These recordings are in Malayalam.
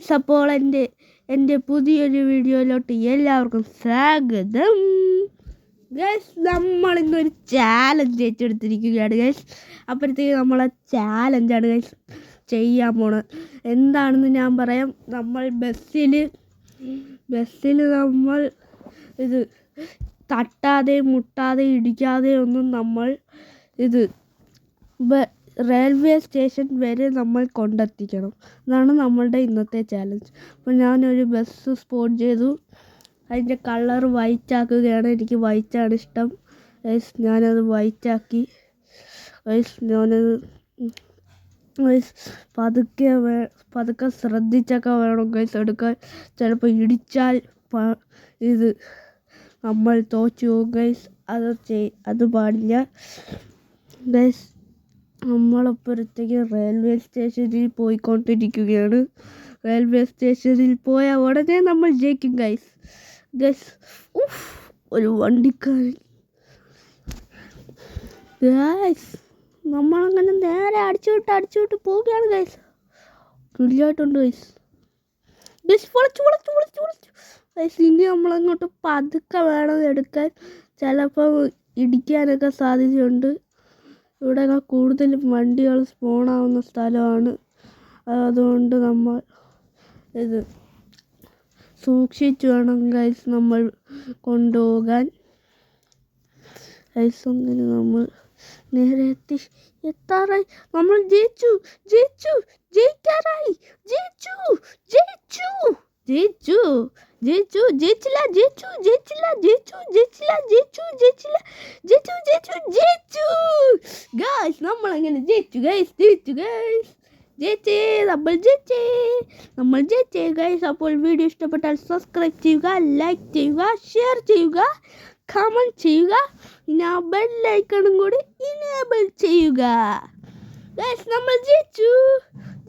അപ്പോൾ എന്റെ എന്റെ പുതിയൊരു വീഡിയോയിലോട്ട് എല്ലാവർക്കും സ്വാഗതം. ഗൈസ് നമ്മൾ ഇന്നൊരു ചാലഞ്ച് ഏറ്റെടുത്തിരിക്കുകയാണ് ഗൈസ് അപ്പോഴത്തേക്ക് നമ്മളെ ചാലഞ്ചാണ് ഗൈസ് ചെയ്യാൻ പോണത് എന്താണെന്ന് ഞാൻ പറയാം. നമ്മൾ ബസ്സിൽ ബസ്സിൽ നമ്മൾ ഇത് തട്ടാതെ മുട്ടാതെ ഇടിക്കാതെ ഒന്നും നമ്മൾ ഇത് റെയിൽവേ സ്റ്റേഷൻ വരെ നമ്മൾ കൊണ്ടെത്തിക്കണം. അതാണ് നമ്മളുടെ ഇന്നത്തെ ചാലഞ്ച് അപ്പോൾ ഞാനൊരു ബസ് സ്പോട്ട് ചെയ്തു. അതിന്റെ കളർ വൈറ്റ് ആക്കുകയാണ്. എനിക്ക് വൈറ്റാണ് ഇഷ്ടം. ഗൈസ് ഞാനത് വൈറ്റ് ആക്കി. ഗൈസ് ഞാനത് ഗൈസ് പതുക്കെ വേ പതുക്കെ ശ്രദ്ധിച്ചൊക്കെ വേണം ഗൈസ് എടുക്കാൻ. ചിലപ്പോൾ ഇടിച്ചാൽ ഇത് നമ്മൾ തോച്ചു ഗൈസ് അത് ചെയ് അത് പാടില്ല. ഗൈസ് നമ്മളപ്പോഴത്തേക്ക് റെയിൽവേ സ്റ്റേഷനിൽ പോയിക്കൊണ്ടിരിക്കുകയാണ്. റെയിൽവേ സ്റ്റേഷനിൽ പോയ ഉടനെ നമ്മൾ ജയിക്കും ഗൈസ് ഗൈസ് ഉഫ് ഒരു വണ്ടിക്കാരൻ. ഗൈസ് നമ്മളങ്ങനെ നേരെ അടിച്ചു വിട്ട് അടിച്ചു വിട്ട് പോവുകയാണ് ഗൈസ് തുല്യമായിട്ടുണ്ട് ഗൈസ് ഗൈസ് വളച്ചു വളച്ചു വളച്ചു വളച്ചു ഗൈസ് ഇനി നമ്മളങ്ങോട്ട് പതുക്കെ വേണം എടുക്കാൻ. ചിലപ്പോൾ ഇടിക്കാനൊക്കെ സാധ്യതയുണ്ട്. ഇവിടെയൊക്കെ കൂടുതലും വണ്ടികൾ സ്പോണാവുന്ന സ്ഥലമാണ്. അതുകൊണ്ട് നമ്മൾ ഇത് സൂക്ഷിച്ചു വേണം ഗൈസ് നമ്മൾ കൊണ്ടുപോകാൻ. ഗൈസ് അങ്ങനെ നമ്മൾ നേരെ എത്തി. എത്താറായി. നമ്മൾ ജയിച്ചു. ജയിച്ചു. ജയിക്കാറായി. ജയിച്ചു. ജയിച്ചു. ജയിച്ചു. ജയിച്ചു. ജയിച്ചില്ല. ജയിച്ചു. ജയിച്ചില്ല. ജയിച്ചു. ജയിച്ചില്ല. ജയിച്ചു. ജയിച്ചില്ല. ജയിച്ചു. ജയിച്ചു. ജയിച്ചു. ഗൈസ് നമ്മൾ അങ്ങനെ ജയിച്ചു. ഗൈസ് ജയിച്ചു. ഗൈസ് ജയിച്ചേ. നമ്മൾ ജയിച്ചേ. നമ്മൾ ജയിച്ചേ ഗൈസ് അപ്പോൾ വീഡിയോ ഇഷ്ടപ്പെട്ടാൽ സബ്സ്ക്രൈബ് ചെയ്യുക ലൈക്ക് ചെയ്യുക ഷെയർ ചെയ്യുക കമന്റ് ചെയ്യുക പിന്നെ ആ ബെല്ലൈക്കണും കൂടി ഇനേബിൾ ചെയ്യുക. ഗൈസ് നമ്മൾ ജയിച്ചു.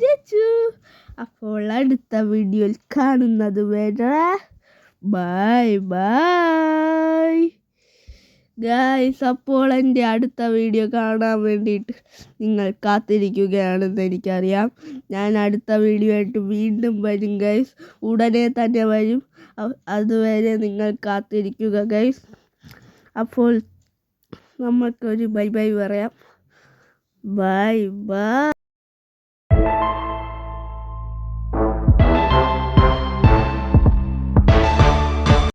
ജയിച്ചു. അപ്പോൾ അടുത്ത വീഡിയോയിൽ കാണുന്നത് വരെ ബൈ ബൈ ഗായ്സ് അപ്പോൾ എന്റെ അടുത്ത വീഡിയോ കാണാൻ വേണ്ടിയിട്ട് നിങ്ങൾ കാത്തിരിക്കുകയാണെന്ന് എനിക്കറിയാം. ഞാൻ അടുത്ത വീഡിയോ ആയിട്ട് വീണ്ടും വരും ഗൈസ് ഉടനെ തന്നെ വരും. അതുവരെ നിങ്ങൾ കാത്തിരിക്കുക ഗൈസ് അപ്പോൾ നമുക്കൊരു ബൈ ബൈ പറയാം. Bye bye.